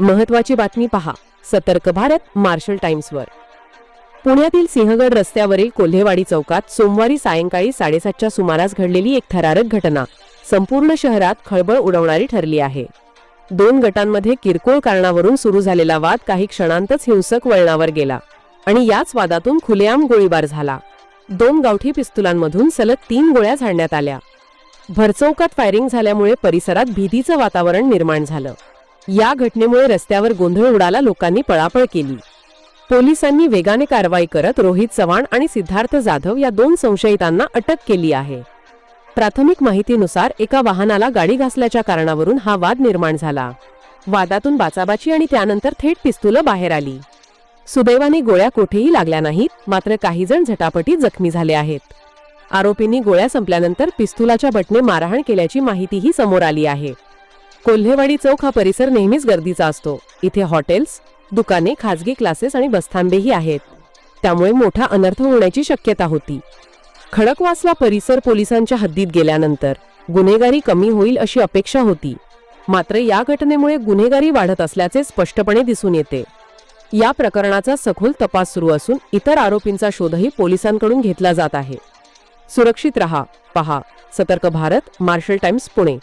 महत्वाची बातमी पहा. सतर्क भारत मार्शल टाइम्सवर. पुण्यातील सिंहगड रस्त्यावरील कोल्हेवाडी चौकात सोमवारी सायंकाळी साडेसातच्या सुमारास घडलेली एक थरारक घटना. संपूर्ण शहरात खळबळ उडवणारी ठरली आहे. दोन गटांमध्ये किरकोळ कारणावरून सुरू झालेला वाद काही क्षणांतच हिंसक वळणावर गेला आणि याच वादातून खुलेआम गोळीबार झाला. दोन गावठी पिस्तुलांमधून सलग तीन गोळ्या झाडण्यात आल्या. भरचौकात फायरिंग झाल्यामुळे परिसरात भीतीचं वातावरण निर्माण झालं. या घटनेमुळे रस्त्यावर गोंधळ उडाला लोकांनी पळापळ केली. पोलिसांनी वेगाने कारवाई करत रोहित चव्हाण आणि सिद्धार्थ जाधव या दोन संशयितांना अटक केली आहे. प्राथमिक माहितीनुसार एका वाहनाला गाडी घासल्याच्या कारणावरून हा वाद निर्माण झाला. वादातून बाचाबाची आणि त्यानंतर थेट पिस्तुलं बाहेर आली. सुदैवाने गोळ्या कोठेही लागल्या नाहीत मात्र काही जण झटापटी जखमी झाले आहेत. आरोपींनी गोळ्या संपल्यानंतर पिस्तुलाच्या बटने मारहाण केल्याची माहितीही समोर आली आहे. कोल्हेवाडी चौक हा परिसर नेहमीच गर्दीचा असतो. इथे हॉटेल्स दुकाने खाजगी क्लासेस आणि बसथांबेही आहेत. त्यामुळे मोठा अनर्थ होण्याची शक्यता होती. खडकवासला परिसर पोलिसांच्या हद्दीत गेल्यानंतर गुन्हेगारी कमी होईल अशी अपेक्षा होती. मात्र या घटनेमुळे गुन्हेगारी वाढत असल्याचे स्पष्टपणे दिसून येते. या प्रकरणाचा सखोल तपास सुरू असून इतर आरोपींचा शोधही पोलिसांकडून घेतला जात आहे. सुरक्षित रहा पहा. सतर्क भारत मार्शल टाइम्स पुणे.